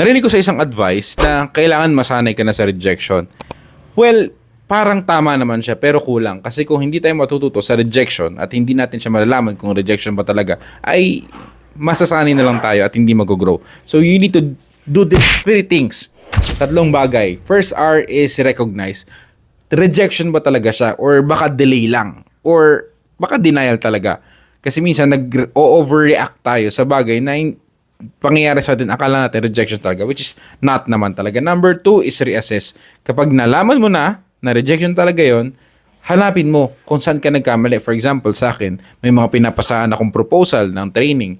Narinig ko sa isang advice na kailangan masanay ka na sa rejection. Well, parang tama naman siya pero kulang. Kasi kung hindi tayo matututo sa rejection at hindi natin siya malalaman kung rejection ba talaga, ay masasanay na lang tayo at hindi mag-grow. So you need to do these three things. Tatlong bagay. First R is recognize. Rejection ba talaga siya or baka delay lang or baka denial talaga. Kasi minsan nag-overreact tayo sa bagay na pangyayari sa atin, akala natin rejection talaga, which is not naman talaga. Number two is reassess. Kapag nalaman mo na na rejection talaga yon hanapin mo kung saan ka nagkamali. For example, sa akin, may mga pinapasaan akong proposal ng training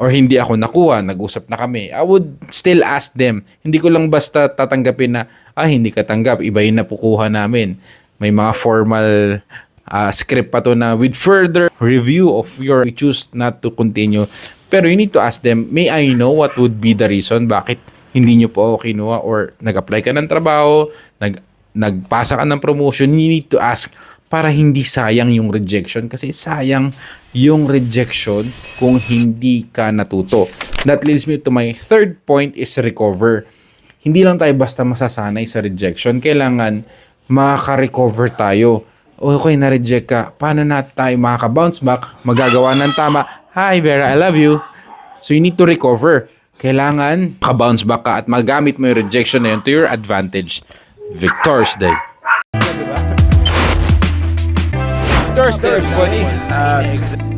or hindi ako nakuha, nag-usap na kami, I would still ask them. Hindi ko lang basta tatanggapin na, ah, hindi ka tanggap, iba yung napukuha namin. May mga formal uh, script pa to na with further review of your you choose not to continue. Pero you need to ask them, may I know what would be the reason bakit hindi nyo po ako kinuha or nag-apply ka ng trabaho, nag nagpasa ka ng promotion, you need to ask para hindi sayang yung rejection kasi sayang yung rejection kung hindi ka natuto. That leads me to my third point is recover. Hindi lang tayo basta masasanay sa rejection. Kailangan makaka-recover tayo. Okay, na-reject ka. Paano na tayo makaka-bounce back? Magagawa ng tama. Hi, Vera, I love you. So you need to recover. Kailangan maka-bounce back ka at magamit mo yung rejection na yun to your advantage. Victor's Day. Victor's Day, everybody. Uh,